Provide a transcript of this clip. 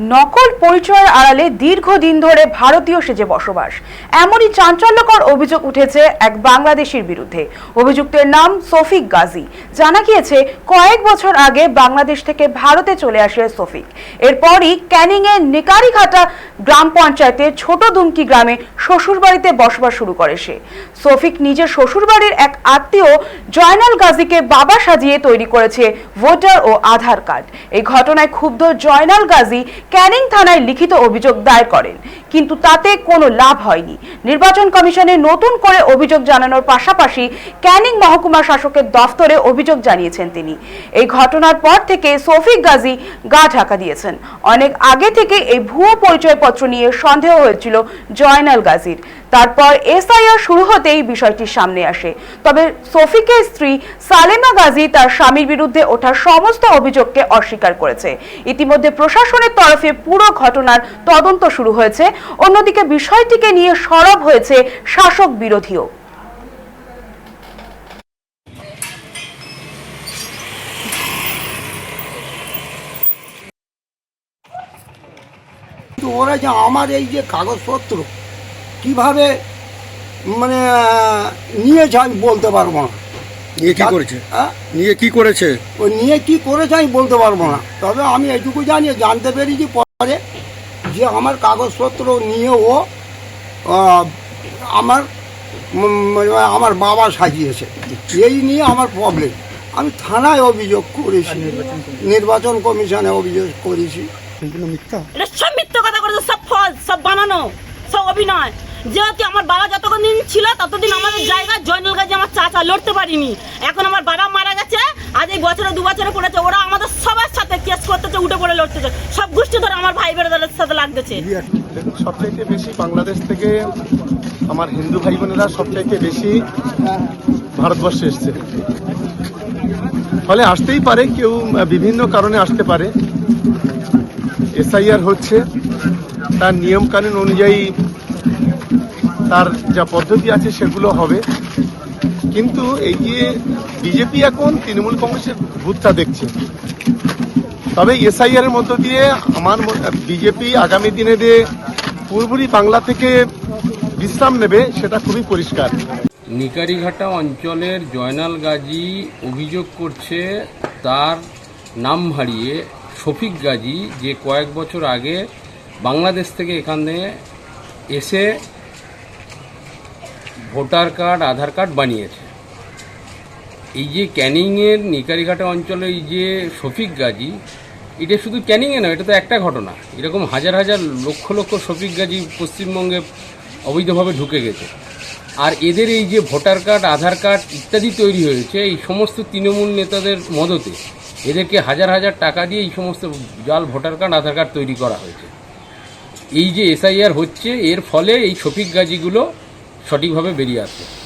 নকল পরিচয়ের আড়ালে দীর্ঘদিন ধরে ভারতীয় সেজে বসবাস। এমনই চাঞ্চল্যকর অভিযোগ উঠেছে এক বাংলাদেশির বিরুদ্ধে। অভিযুক্তের নাম সফিক গাজী। জানা গিয়েছে, কয়েক বছর আগে বাংলাদেশ থেকে ভারতে চলে আসে সফিক। এরপরই ক্যানিং এর নিকারিঘাটা গ্রাম পঞ্চায়েতের ছোট দুমকি গ্রামে শ্বশুরবাড়িতে বসবাস শুরু করে সে। সফিক নিজের শ্বশুরবাড়ির এক আত্মীয় জয়নাল গাজীকে বাবা সাজিয়ে তৈরি করেছে ভোটার ও আধার কার্ড। এই ঘটনায় ক্ষুব্ধ জয়নাল গাজী ক্যানিং থানায় লিখিত অভিযোগ দায়ের করেন। কিন্তু তাতে কোনো লাভ হয়নি। নির্বাচন কমিশনে নতুন করে অভিযোগ জানানোর পাশাপাশি ক্যানিং মহকুমা শাসকের দফতরে অভিযোগ জানিয়েছেন তিনি। এই ঘটনার পর থেকে সফিক গাজী গা ঢাকা দিয়েছেন। অনেক আগে থেকে এই ভুয়ো পরিচয়পত্র নিয়ে সন্দেহ হয়েছিল জয়নাল গাজীর। তারপর এসআইআর শুরু হতেই বিষয়টি সামনে আসে। তবে সফিকের স্ত্রী সালেমা গাজী তার স্বামীর বিরুদ্ধে ওঠা সমস্ত অভিযোগকে অস্বীকার করেছে। ইতিমধ্যে প্রশাসনের তরফে পুরো ঘটনার তদন্ত শুরু হয়েছে। অন্যদিকে বিষয়টিকে নিয়ে সরব হয়েছে শাসক বিরোধীও। ওরা যে আমার এই যে কাগজপত্র কীভাবে মানে আহ, নিয়েছে আমি বলতে পারব না। নিয়ে কি করেছে? হ্যাঁ? নিয়ে কি করেছে? ও নিয়ে কি করেছে আমি বলতে পারব না। তবে আমি এটুকু জানি জানতে পেরেছি পরে যে আমার কাগজপত্র নিয়ে ও আমার মানে আমার বাবা সাজিয়েছে। এই নিয়ে আমার প্রবলেম আমি থানায় অভিযোগ করেছি। নির্বাচন কমিশনে অভিযোগ করেছি। এটা সব মিথ্যে কথা করেছে সব ফল সব বানানো, সব অভিনয়। যেহেতু আমার বাবা যতক্ষণ দিন ছিল, ততদিন আমাদের জায়গায় জয়নুল গাজী আমার চাচা লড়তে পারিনি। এখন আমার বাবা মারা গেছে আজ এই বছরে, দু বছরে পড়েছে, ওরা আমাদের সবার সাথে কেস করতেছে, উঠে পড়ে লড়তেছে। সব গোষ্ঠী ধরে আমার ভাই বেড়াদের সাথে লাগতেছে। সবচাইতে বেশি বাংলাদেশ থেকে আমার হিন্দু ভাই বোনেরা সবচাইতে বেশি ভারতবর্ষে এসছে। ফলে আসতেই পারে, কেউ বিভিন্ন কারণে আসতে পারে। এসআইআর হচ্ছে, তার নিয়ম কানুন অনুযায়ী তার যা পদ্ধতি আছে সেগুলো হবে। কিন্তু এই যে বিজেপি এখন তৃণমূল কংগ্রেসের ভূতটা দেখছে। তবে এসআইআর এর মধ্য দিয়ে আমার বিজেপি আগামী দিনে যে পুরোপুরি বাংলা থেকে বিশ্রাম নেবে, সেটা খুবই পরিষ্কার। নিকারিঘাটা অঞ্চলের জয়নাল গাজী অভিযোগ করছে, তার নাম হারিয়ে শফিক গাজী, যে কয়েক বছর আগে বাংলাদেশ থেকে এখানে এসে ভোটার কার্ড, আধার কার্ড বানিয়েছে। এই যে ক্যানিংয়ের নিকারিঘাটা অঞ্চলে এই যে শফিক গাজী, এটা শুধু ক্যানিংয়ে নয়, এটা তো একটা ঘটনা। এরকম হাজার হাজার লক্ষ লক্ষ শফিক গাজী পশ্চিমবঙ্গে অবৈধভাবে ঢুকে গেছে। আর এদের এই যে ভোটার কার্ড, আধার কার্ড ইত্যাদি তৈরি হয়েছে, এই সমস্ত তৃণমূল নেতাদের মদতে। এদেরকে হাজার হাজার টাকা দিয়ে এই সমস্ত জাল, ভোটার কার্ড, আধার কার্ড তৈরি করা হয়েছে। এই যে এসআইআর হচ্ছে, এর ফলে এই শফিক গাজীগুলো সঠিকভাবে বেরিয়ে আসবে